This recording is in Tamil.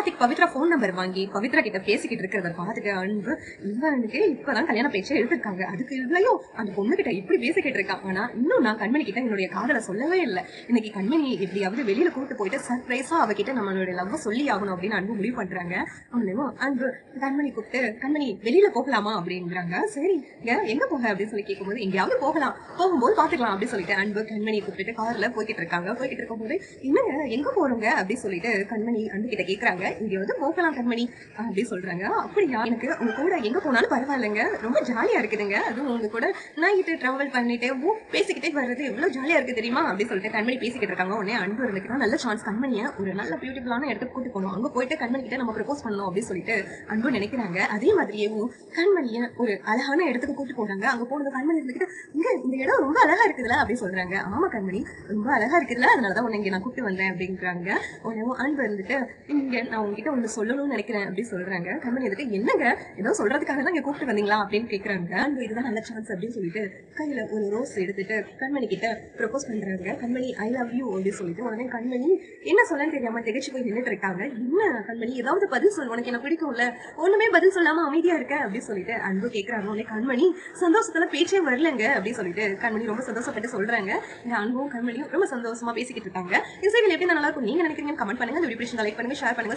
கார்த்திக் பவித்ரா ஃபோன் நம்பர் வாங்கி பவித்ரா கிட்ட பேசிக்கிட்டு இருக்கிறத பார்த்துட்டு அன்பு இவனுக்கு இப்பதான் கல்யாண பேச்சை எடுத்திருக்காங்க. அதுக்கு இல்லையோ அந்த பொண்ணு கிட்ட இப்படி பேசிக்கிட்டு இருக்கான் ஆனா இன்னும் நான் கண்மணி கிட்ட என்னுடைய காதலை சொல்லவே இல்லை. இன்னைக்கு கண்மணி எப்படியாவது வெளியில கூட்டு போயிட்டு சர்ப்ரைஸா அவகிட்ட நம்மளுடைய லவ் சொல்லி ஆகணும் அப்படின்னு அன்பு முடிவு பண்றாங்க. அவனும் அன்பு கண்மணி கூப்பிட்டு கண்மணி வெளியில போகலாமா அப்படின்றாங்க. சரி எங்க போக அப்படின்னு சொல்லி கேட்கும்போது எங்கேயாவது போகலாம். போகும்போது பாத்துக்கலாம் அப்படின்னு சொல்லிட்டு அன்பு கண்மணி கூப்பிட்டு கார்ல போய்கிட்டு இருக்காங்க. போய்கிட்டு இருக்கும்போது இன்னும் எங்க போறோங்க? அப்படின்னு சொல்லிட்டு கண்மணி அன்பு கிட்ட கேக்குறாங்க. இங்க வந்து போகலாம் கண்மணி அப்படி சொல்றாங்க. அப்படியா? எனக்கு உங்க கூட எங்க போனாலும் பரவாயில்லைங்க. ரொம்ப ஜாலியா இருக்குதுங்க. அதுவும் உங்க கூட நைட்டு டிராவல் பண்ணிட்டு ஓ பேசிக்கிட்டே வர்றது எவ்வளவு ஜாலியா இருக்கு தெரியுமா? அப்படின்னு சொல்லிட்டு கண்மணி பேசிக்கிட்டு இருக்காங்க. உடனே அன்பு இருந்துக்கிட்டா நல்ல சான்ஸ் கண்மணியை ஒரு நல்ல பியூட்டிஃபுல்லான இடத்துக்கு கூட்டு போகணும். அங்க போயிட்டு கண்மணி கிட்ட நம்ம ப்ரப்போஸ் பண்ணணும் அப்படின்னு சொல்லிட்டு அன்பு நினைக்கிறாங்க. அதே மாதிரியும் கண்மணிய ஒரு அழகான இடத்துக்கு கூட்டு போறாங்க. அங்க போனது கண்மணி இருந்துக்கிட்டு இங்க இந்த இடம் ரொம்ப அழகா இருக்குதுல அப்படின்னு சொல்றாங்க. ஆமா கண்மணி ரொம்ப அழகா இருக்குதுல அதனாலதான் உன்னை இங்க நான் கூப்பிட்டு வந்தேன் அப்படின்றாங்க. உடனே அன்பு இருந்துட்டு இங்க நான் உங்ககிட்ட ஒண்ணு சொல்லணும்னு நினைக்கிறேன் அப்படின்னு சொல்றாங்க. கண்மணி வந்துட்டு என்னங்க? ஏதோ சொல்றதுக்காக தான் இங்க கூப்பிட்டு வந்தீங்களா? அப்படின்னு கேக்குறாங்க. அன்பு இதுதான் நல்ல சான்ஸ் அப்படின்னு சொல்லிட்டு கையில ஒரு ரோஸ் எடுத்துட்டு கண்மணி கிட்ட ப்ரப்போஸ் பண்றாங்க. கண்மணி ஐ லவ் யூ அப்படின்னு சொல்லிட்டு உடனே கண்மணி என்ன சொல்லன்னு தெரியாம திகச்சு போய் நின்றுட்டு இருக்காங்க. என்ன கண்மணி ஏதாவது பதில் சொல்லு உனக்கு என்ன பிடிக்கும்ல? ஒண்ணுமே பதில் சொல்லாம அமைதியா இருக்க? அப்படின்னு சொல்லிட்டு அன்பு கேக்குறாங்க. உடனே கண்மணி சந்தோஷத்துல பேச்சே வரலங்க அப்படின்னு சொல்லிட்டு கண்மணி ரொம்ப சந்தோஷப்பட்டு சொல்றாங்க. இந்த அன்பும் கண்மணியும் ரொம்ப சந்தோஷமா பேசிக்கிட்டு இருக்காங்க. இந்த எப்படி நல்லா இருக்கும்? நீங்க நினைக்கிறீங்க கமெண்ட் பண்ணுங்க. இந்த வீடியோ லைக் பண்ணுங்க ஷேர் பண்ணுங்க